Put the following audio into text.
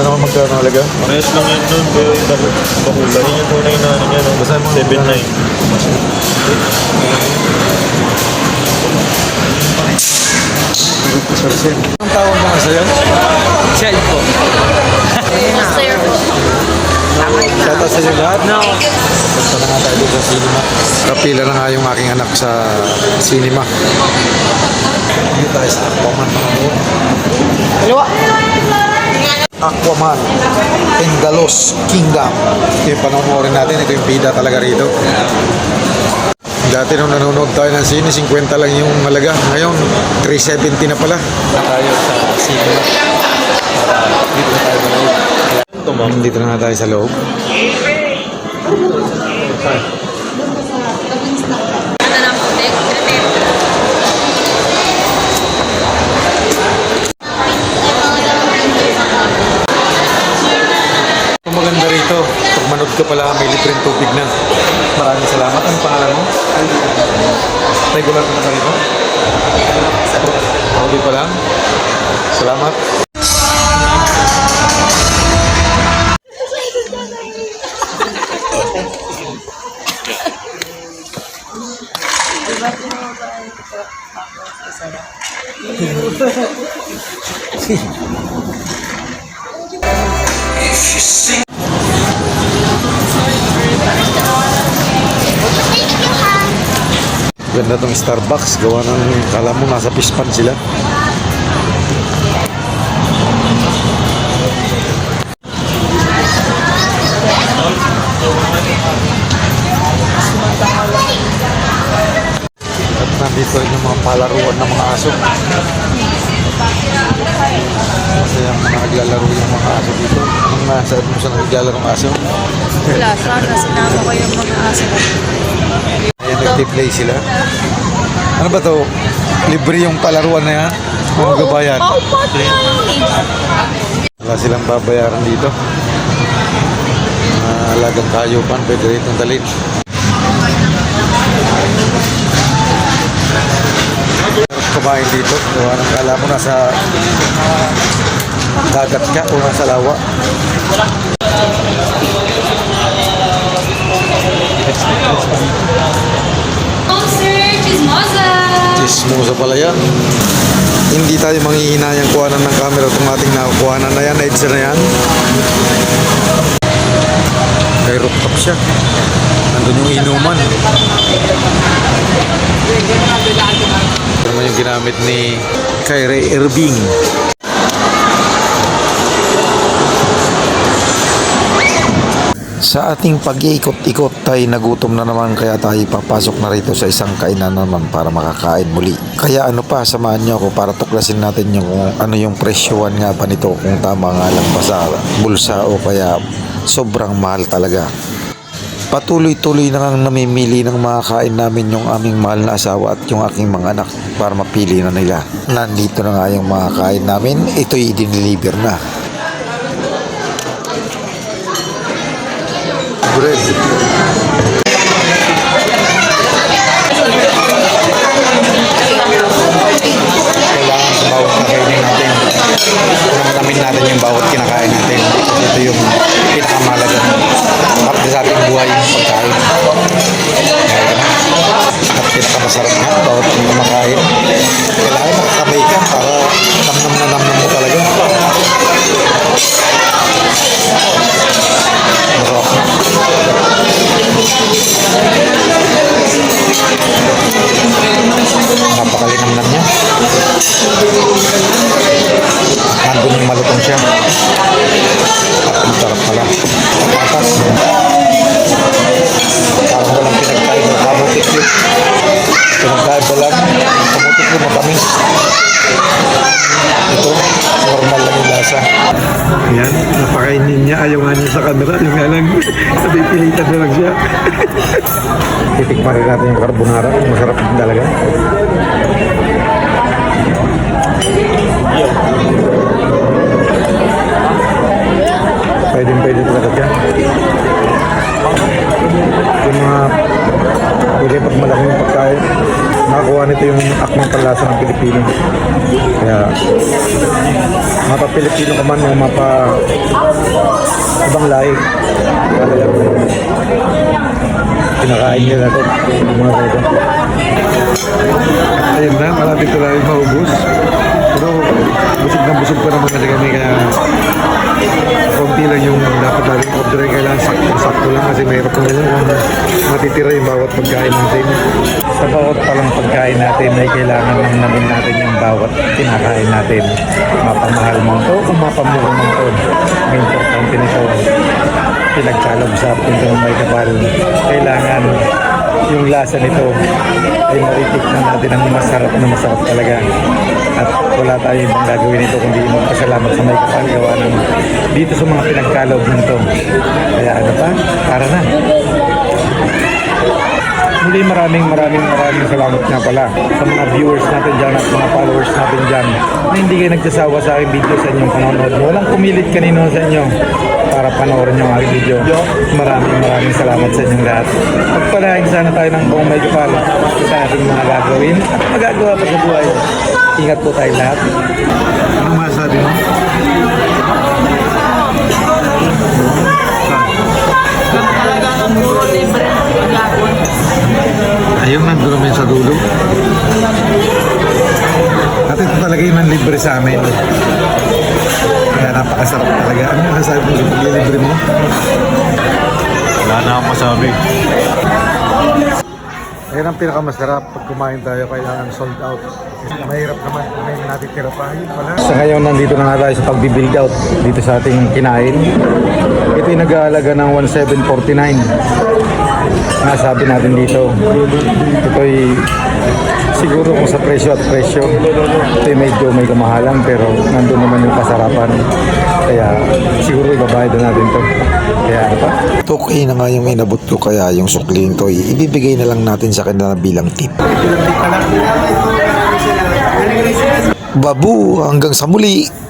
Ano naman magkano halaga? Parehas lang yun nun, pero yung bakul- bakulay. Yun yung tunay na ano niya, no? Mo. 7.9. Ang tawag nga sa'yo? Shell po. Shout out sa inyo lahat. No. Punta na nga tayo dito sa cinema. Kapila na nga yung aking anak sa cinema. Dito tayo sa Aquaman mga. Aquaman in the Lost Kingdom. Ito yung panonoorin natin. Ito yung bida talaga rito. Dati nung nanonood tayo ng sine, 50 lang yung halaga. Ngayon, 370 na pala. Na tayo sa cinema. Dito na tayo. Ito, ma'am. Dito na tayo sa loob. Ka pala, may libreng tubig na. Maraming salamat. Ang pangalan mo? Regular ka na ka rito? Okay pa lang? Salamat. Ganda tong Starbucks. Gawa ng, kala mo nasa pispan sila. At nandito rin yung mga palaruan ng mga aso. Masaya mga naglalaro yung mga aso dito. Anong nasa mo sa naglalaro ng aso? Wala, sana sinama ko yung mga aso. Nag-play sila. Ano ba to? Libre yung palaruan na yan? Kung magbabayad. Wala silang babayaran dito. Mga alagang kayupan, pwede rin itong dalhin. Sarap kumain dito. Gawa ng kala mo nasa dagat ka o nasa lawa. Sir, chismosa! Chismosa pala yan. Hindi tayo manghihinayang kuhanan ng camera itong ating nakukuhanan na yan, EDSA na yan. Kay rooftop siya. Nandun yung inuman. Ito naman yung ginamit ni Kyrie Irving. Sa ating pag-iikot-ikot tayo nagutom na naman kaya tayo papasok na rito sa isang kainan naman para makakain muli. Kaya ano pa, samahan nyo ako para tuklasin natin yung ano yung presyohan nga ba nito kung tama nga lang ba sa bulsa o kaya sobrang mahal talaga. Patuloy-tuloy na ngang namimili ng mga kain namin yung aming mahal na asawa at yung aking mga anak para mapili na nila. Nandito na nga yung mga kain namin, ito'y i-deliver na. Bread. Kakainin natin. Yung bawat kinakain natin. Ito yung pinakamalaga parte sa ating buhay pagkain. At pinakamasarap nga bawat napakainin niya. Sa camera. Yung nga lang, napipilitan na lang siya. Titikman rin natin yung carbonara. Masarap din talaga. Pwede pwede talaga siya. Yung mga pwede pag malaki yung pagkain, nakakuha nito yung akmang palasa ng Pilipino. Kaya mapa Pilipino ka man o mapa ibang lahi. Kinakain nila ito. Yung mga ganito. Ayun na, malapit ko lang maubos. Pero busog na busog pa naman kasi kami kaya mahirap na yun kung matitira yung bawat pagkain natin. Sa bawat palang pagkain natin ay kailangan lang namin natin yung bawat kinakain natin. Mapamahal man to o mapamura man to. Ang importante nito pinagkalob sa atin ng may kapal. Kailangan yung lasa nito ay maritikman natin ang masarap na masarap talaga. At wala tayo ibang gagawin nito kundi magpasalamat sa may kapal gawa ng dito sa mga pinagkalob nito. Kaya ano pa? Para na. Muli maraming maraming maraming salamat nga pala sa mga viewers natin dyan at mga followers natin dyan na hindi kayo nagsasawa sa aking video sa inyong panonood. Walang pumilit kanino sa inyo para panoorin yung aking video. Maraming maraming salamat sa inyong lahat. Pagpalain sana tayo ng buong may kapal sa ating mga gagawin at magagawa pa sa buhay. Ingat po tayo lahat. Anong masasabi mo? Ayun, nandun namin sa dulo. At ito talaga yung nanlibre sa amin. Kaya napakasarap talaga. Ano yung sasabi mo paglilibre mo? Wala na akong masabi. Ayan ang pinakamasarap pag kumain tayo kailangan sold out. Mahirap naman may natitira pa. Ayun pala. Sa ngayon, nandito na nga tayo sa pag-build out dito sa ating kinain. Ito yung nag-aalaga ng 1749. Nasabi natin dito. Ito'y siguro kung sa presyo at presyo, ito'y medyo may kamahalan pero nandun naman yung kasarapan. Kaya siguro ibabayad na natin to. Kaya ano pa? Okay na nga yung inabot ko kaya yung sukling to ibibigay na lang natin sa kanila bilang tip. Babu, hanggang sa muli.